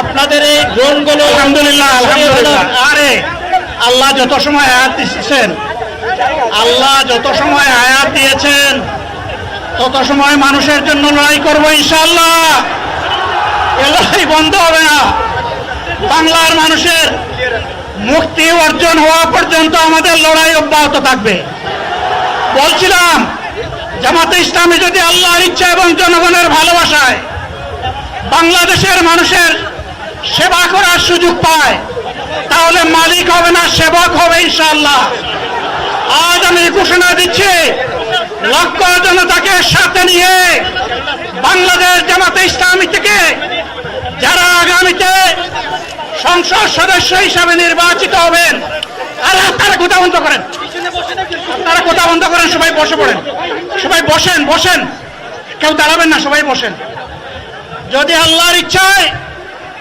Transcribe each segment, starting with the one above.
আপনাদের এই ড্রোনগুলো আলহামদুলিল্লাহ আলহামদুলিল্লাহ। আরে আল্লাহ যত সময় আয়াত দিচ্ছেন আল্লাহ যত সময় আয়াত দিয়েছেন তত সময় মানুষের জন্য লড়াই করব ইনশাল্লাহ এ লড়াই বন্ধ হবে না। বাংলার মানুষের মুক্তি অর্জন হওয়া পর্যন্ত আমাদের লড়াই অব্যাহত থাকবে। বলছিলাম জামাতে ইসলামী যদি আল্লাহর ইচ্ছা এবং জনগণের ভালোবাসায় বাংলাদেশের মানুষের সেবা করার সুযোগ পায়। তাহলে মালিক হবে না, সেবক হবে ইনশাআল্লাহ। আজ আমি ঘোষণা দিচ্ছি, লক্ষ জনতাকে সাথে নিয়ে বাংলাদেশ জামাতে ইসলামী থেকে যারা আগামীতে সংসদ সদস্য হিসাবে নির্বাচিত হবেন আরে আপনারা কথা বন্ধ করেন। আপনারা কথা বন্ধ করেন, সবাই বসে পড়েন। সবাই বসেন বসেন। কেউ দাঁড়াবেন না, সবাই বসেন। যদি আল্লাহর ইচ্ছায়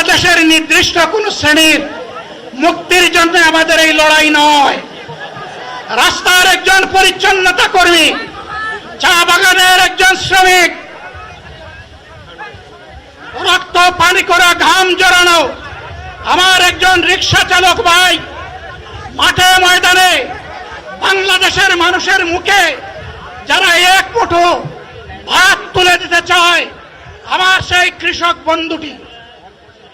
বাংলাদেশের নির্দিষ্ট কোন শ্রেণির মুক্তির জন্য আমাদের এই লড়াই নয়। রাস্তার একজন পরিচ্ছন্নতা কর্মী, চা বাগানের একজন শ্রমিক, রক্ত, পানি করা, ঘাম জড়ানো, আমার একজন রিক্সা চালক ভাই, মাঠে ময়দানে বাংলাদেশের মানুষের মুখে যারা এক মুঠো ভাত তুলে দিতে চায়, আমার সেই কৃষক বন্ধুটি।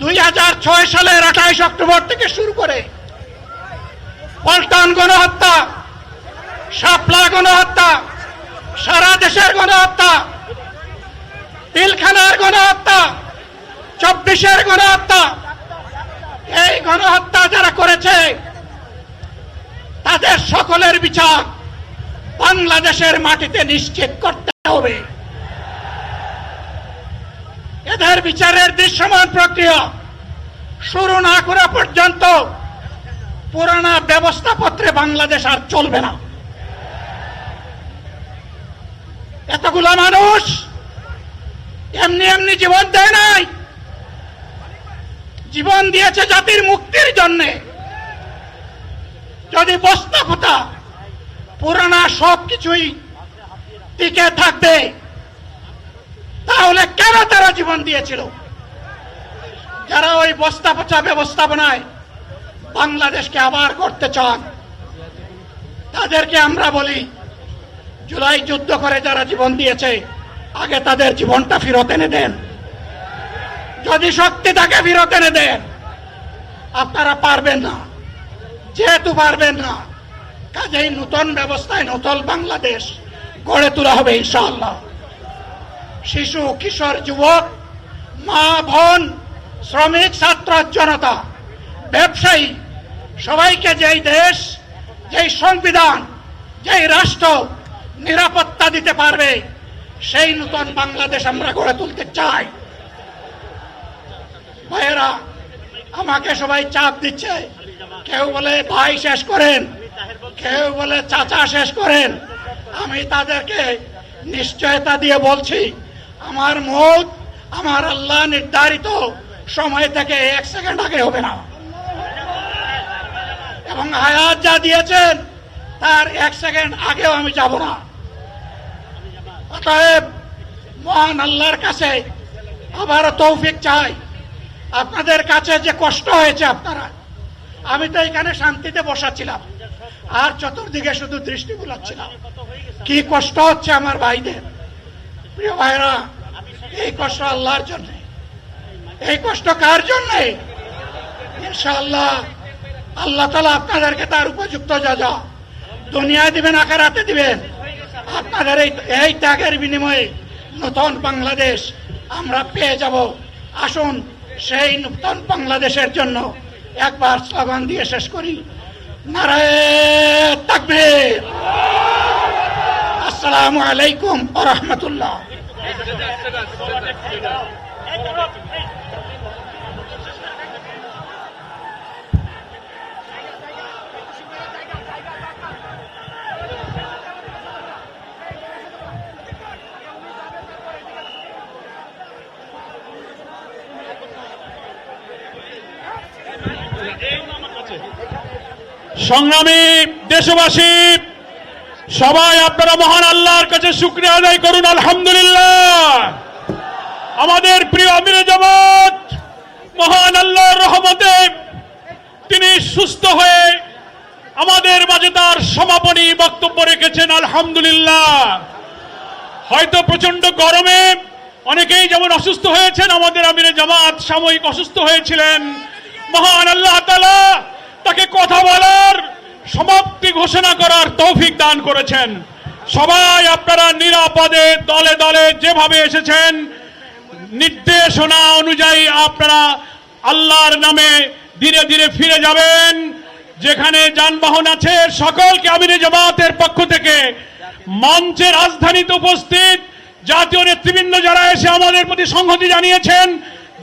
দুই হাজার ছয় সালের আঠাইশ অক্টোবর থেকে শুরু করে পল্টন গণহত্যা, শাপলা গণহত্যা, সারা দেশের গণহত্যা, তিলখানার গণহত্যা, চব্বিশের গণহত্যা। এই গণহত্যা যারা করেছে, তাদের সকলের বিচার বাংলাদেশের মাটিতে নিশ্চিত করতে হবে। এদের বিচারের দৃশ্যমান প্রক্রিয়া শুরু না করা পর্যন্ত পুরানা ব্যবস্থাপত্রে বাংলাদেশ আর চলবে না। এতগুলা মানুষ এমনি এমনি জীবন দেয় নাই। জীবন দিয়েছে জাতির মুক্তির জন্যে। যদি বস্তা পোতা, পুরানা সব কিছুই টিকে থাকবে। তাহলে কেন তারা জীবন দিয়েছিল? যারা ওই বস্তা পচা ব্যবস্থাপনায় বাংলাদেশকে আবার করতে চান, তাদেরকে আমরা বলি, জুলাই যুদ্ধ করে যারা জীবন দিয়েছে, আগে তাদের জীবনটা ফেরত এনে দেন। যদি শক্তি তাকে ফেরত এনে দেন। আপনারা পারবেন না। যেহেতু পারবেন না, কাজেই নতুন ব্যবস্থায় নতুন বাংলাদেশ গড়ে তোলা হবে ইনশাআল্লাহ। শিশু, কিশোর, যুবক, মা, বোন, শ্রমিক, ছাত্র, জনতা, ব্যবসায়ী, সবাইকে যেই দেশ, যেই সংবিধান, যেই রাষ্ট্র নিরাপত্তা দিতে পারবে, সেই নতুন বাংলাদেশ আমরা গড়ে তুলতে চাই। ভাইয়েরা, আমাকে সবাই চাপ দিচ্ছে। কেউ বলে, ভাই, শেষ করেন। কেউ বলে, চাচা, শেষ করেন। আমি তাদেরকে নিশ্চয়তা দিয়ে বলছি আমার মুখ আমার আল্লাহ নির্ধারিত সময় থেকে এক সেকেন্ড আগে হবে না। এবং হায়াত যা দিয়েছেন, তার এক সেকেন্ড আগেও আমি যাব না। অতএব মহান আল্লাহর কাছে আবারও তৌফিক চাই। আপনাদের কাছে যে কষ্ট হয়েছে আপনারা, আমি তো এখানে শান্তিতে বসাছিলাম আর চতুর্দিকে শুধু দৃষ্টি বুলাচ্ছিলাম। কি কষ্ট হচ্ছে আমার ভাইদের। প্রিয় ভাইরা এই কষ্ট আল্লাহর জন্য। এই কষ্ট কার জন্য? ইনশাআল্লাহ, আল্লাহ তালা আপনাদেরকে তার উপযুক্ত যা যা দুনিয়ায় দিবেন আকার আকারাতে দিবেন, আপনাদের এই এই ত্যাগের বিনিময়ে নতুন বাংলাদেশ আমরা পেয়ে যাব। আসুন, সেই নতুন বাংলাদেশের জন্য একবার স্লোগান দিয়ে শেষ করি। নারায় তাকবীর। আসসালামু আলাইকুম ওয়া রাহমাতুল্লাহ। সংগ্রামী দেশবাসী সবাই আপনারা মহান আল্লাহর কাছে শুক্রিয়া আদায় করুন, আলহামদুলিল্লাহ। আমাদের প্রিয় আমিরে জামাত, মহান আল্লাহর রহমতে তিনি সুস্থ হয়ে আমাদের মাঝে তার সমাপনী বক্তব্য রেখেছেন, আলহামদুলিল্লাহ। হয়তো প্রচণ্ড গরমে অনেকেই যেমন অসুস্থ হয়েছেন, আমাদের আমিরে জামাত সাময়িক অসুস্থ হয়েছিলেন। মহান আল্লাহ তাকে কথা বলার সমাপ্তি ঘোষণা করার তৌফিক দান করেছেন। সবাই আপনারা নিরাপদে দলে দলে যেভাবে এসেছেন, নির্দেশনা অনুযায়ী আপনারা আল্লাহর নামে ধীরে ধীরে ফিরে যাবেন। যেখানে যানবাহন আছে, সকলকে আমিরে জামাতের পক্ষ থেকে মঞ্চের রাজধানীতে উপস্থিত জাতীয় নেতৃবৃন্দ যারা এসে আমাদের প্রতি সংহতি জানিয়েছেন,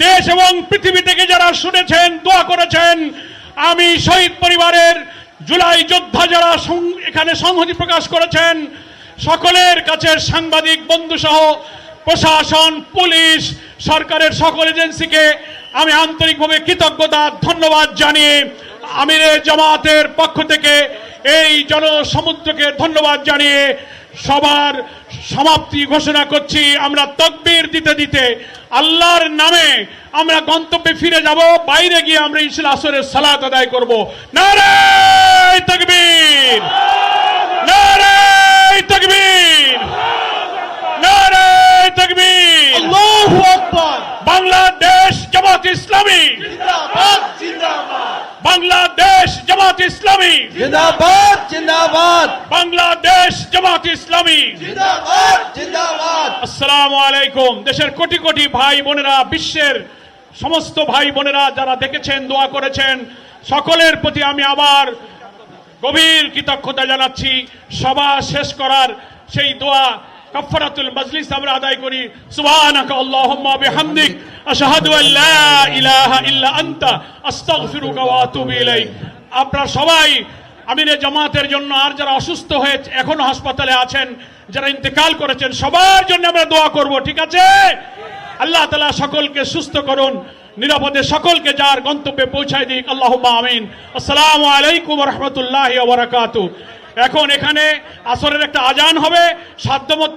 দেশ এবং পৃথিবী থেকে যারা শুনেছেন, দোয়া করেছেন, আমি শহীদ পরিবারের জুলাই যোদ্ধা যারা এখানে সংহতি প্রকাশ করেছেন, সকলের কাছে সাংবাদিক বন্ধু সহ প্রশাসন, পুলিশ, সরকারের সকল এজেন্সিকে আমি আন্তরিকভাবে কৃতজ্ঞতা, ধন্যবাদ জানিয়ে আমিরে জামাতের পক্ষ থেকে এই জনসমুদ্রকে ধন্যবাদ জানিয়ে সবার সমাপ্তি ঘোষণা করছি। আমরা তকবীর দিতে দিতে আল্লাহর নামে আমরা গন্তব্যে ফিরে যাব। বাইরে গিয়ে আমরা ইসলাম আসরের সালাত আদায় করব। নারায় তকবীর! নারায় তকবীর! নারায় তকবীর! আল্লাহু আকবার! বাংলাদেশ জামাত ইসলামী! জিন্দাবাদ জিন্দাবাদ! বাংলাদেশ জামাত ইসলামী! জিন্দাবাদ! জিন্দাবাদ। বাংলাদেশ জামাত ইসলামী। জিন্দাবাদ জিন্দাবাদ। আসসালামু আলাইকুম। দেশের কোটি কোটি ভাই বোনেরা বিশ্বের সমস্ত ভাই বোনেরা যারা দেখেছেন দোয়া করেছেন সকলের প্রতি আমি আবার গভীর কৃতজ্ঞতা জানাচ্ছি। সভা শেষ করার সেই দোয়া কাফারাতুল মজলিস আমরা আদায় করি। সুবহানাকা আল্লাহুম্মা বিহামদিক আশহাদু আল লা ইলাহা ইল্লা আনতা আস্তাগফিরুকা ওয়া আতুবু ইলাইক। আপনারা সবাই আমিরে জামাতের জন্য আর যারা অসুস্থ হয়ে এখনও হাসপাতালে আছেন, যারা ইন্তেকাল করেছেন, সবার জন্য আমরা দোয়া করব, ঠিক আছে? আল্লাহ তালা সকলকে সুস্থ করুন, নিরাপদে সকলকে যার গন্তব্যে পৌঁছায় দিক। আল্লাহ আমিন। আসসালাম আলাইকুম রহমতুল্লাহ এখন এখানে আসরের একটা আজান হবে, সাধ্যমত